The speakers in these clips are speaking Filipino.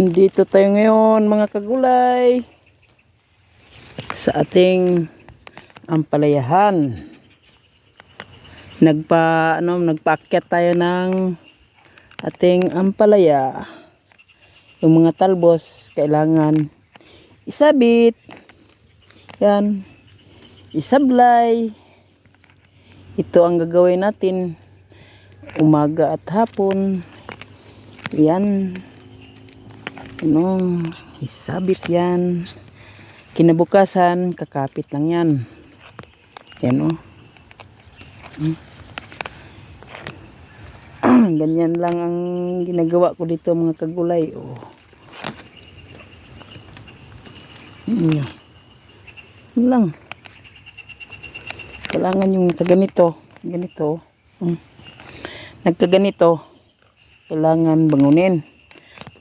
Andito tayo ngayon mga kagulay sa ating ampalayahan. Nagpa ano nagpaakyat tayo ng ating ampalaya. Yung mga talbos kailangan isabit. Yan. Isablay. Ito ang gagawin natin umaga at hapon. Yan. Ano, isabit yan. Kinabukasan, kakapit lang yan. Yan o. Ganyan lang ang ginagawa ko dito mga kagulay. Oh. Yan. Yan lang. Kailangan yung ganito. Ganito. Mm. Nagkaganito. Kailangan bangunin.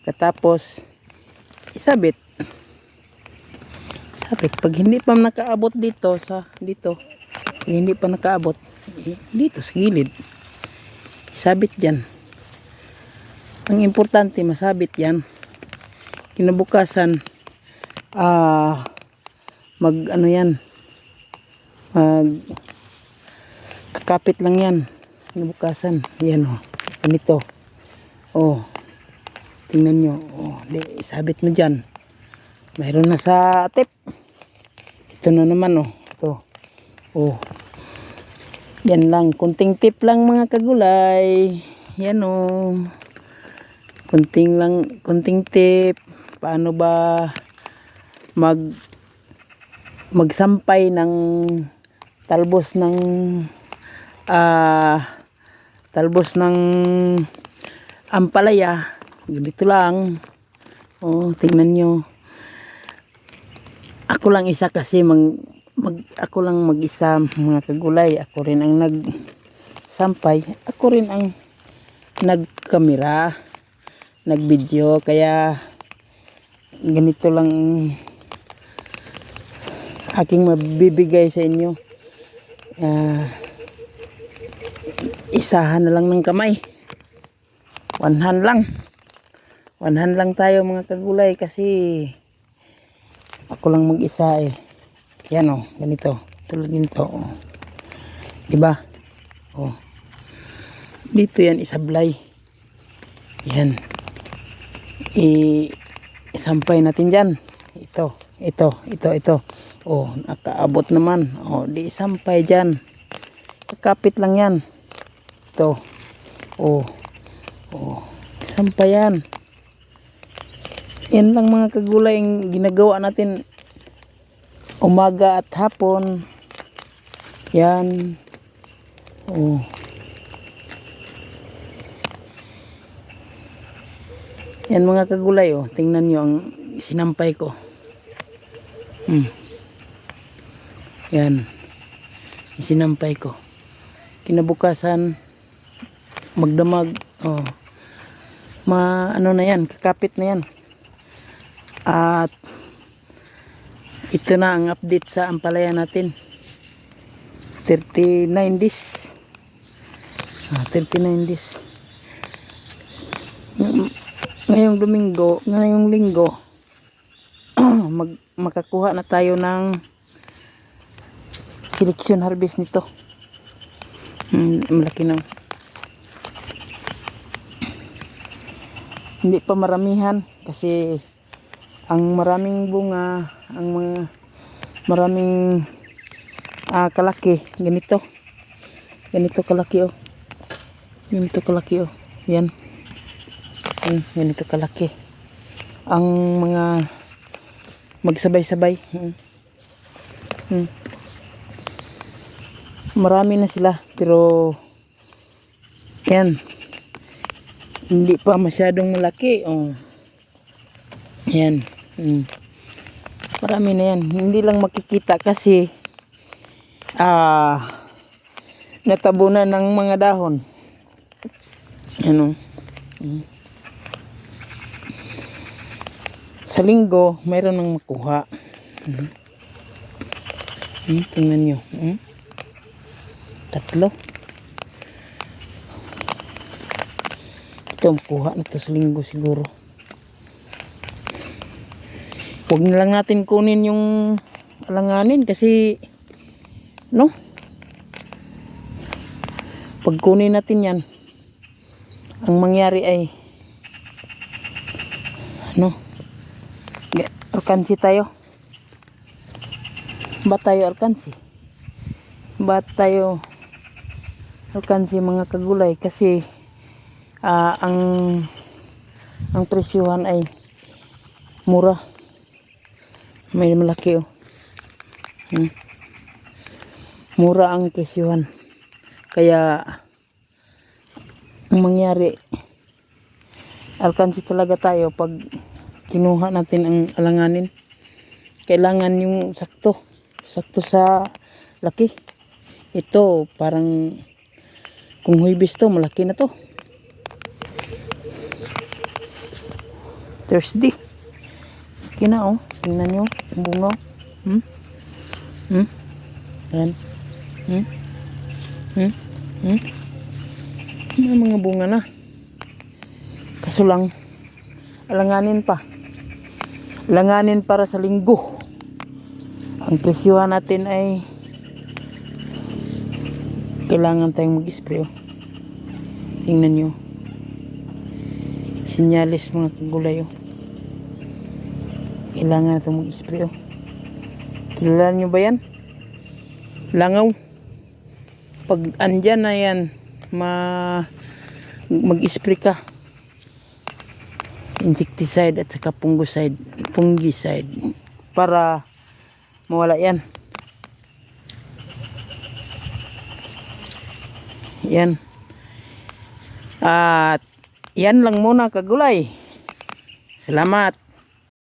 Pagkatapos, isabit. Sabit. Pag hindi pa nakaabot dito sa dito, pag hindi pa nakaabot, dito sa gilid. Sabit dyan. Ang importante, masabit yan. Kinabukasan, ah, mag ano yan, mag kakapit lang yan. Kinabukasan, yan o. Ganito. Oh, tingnan nyo. Oh, di, sabit mo dyan. Mayroon na sa tip. Ito na naman oh. Ito. Oh. Yan lang. Kunting tip lang mga kagulay. Yan oh. Kunting lang. Kunting tip. Paano ba mag magsampay ng talbos ng ah talbos ng ampalaya ganito lang. Oh tingnan nyo. Ako lang isa kasi mag, mag ako lang mag-isa mga kagulay. Ako rin ang nag sampay ako rin ang nagkamera nagvideo kaya ganito lang aking mabibigay sa inyo. Ah, isahan na lang ng kamay. One hand lang hand lang tayo mga kagulay kasi ako lang mag-isa eh. Yan oh ganito. Tulad nito oh. diba? Oh. Dito yan isablay. Yan. I isampay natin dyan. Ito ito ito ito. Oh nakaabot naman. Oh di isampay dyan. Kakapit lang yan. Ito. Oh. Oh, sampayan. Yan lang mga kagulay ang ginagawa natin umaga at hapon. Yan. Oh. Yan mga kagulay oh. Tingnan nyo ang sinampay ko. Hmm. Yan. Sinampay ko. Kinabukasan magdamag. Oh ma ano na yan, kakapit na yan. At ito na ang update sa ampalaya natin. 39 days. Ah, 39 days. Ng- Ngayong Domingo, ngayong Linggo, mag, makakuha na tayo ng selection harvest nito. Hmm, malaki na. hindi pa maramihan kasi ang maraming bunga ang mga maraming ah, kalaki ganito ganito kalaki oh ganito kalaki oh yan yan ganito kalaki ang mga magsabay-sabay hmm. Hmm. marami na sila pero yan hindi pa masyadong malaki. Oh. Yan. Mm. Marami na yan. Hindi lang makikita kasi ah natabunan ng mga dahon. Ano? Mm. Sa linggo, mayroon nang makuha. Mm. Mm, tingnan nyo. Mm. Tatlo. Ito, makuha na to sa linggo siguro. Huwag na lang natin kunin yung alanganin kasi no? Pag kunin natin yan ang mangyari ay no? Alkansi tayo. Ba tayo alkansi? Ba tayo alkansi mga kagulay? Kasi ah, ang ang presyuhan ay mura may malaki oh. Hmm. mura ang presyuhan. Kaya ang mangyari alkansi talaga tayo pag kinuha natin ang alanganin. Kailangan yung sakto sakto sa laki. Ito parang kung huibis to malaki na to. Thursday kina oh tingnan nyo bunga hmm? hmm? yan hmm? Hmm? Hmm? May mga bunga na. Kaso lang, alanganin pa. Alanganin para sa linggo. Ang presyuhan natin ay kailangan tayong mag-spray. oh. Tingnan nyo. Sinyalis mga kagulay. oh. Kailangan natin mag-spray. oh. Kilala nyo ba yan? Langaw pag andyan na yan ma mag-spray ka insecticide at saka fungicide fungicide para mawala yan yan at yan lang muna kagulay salamat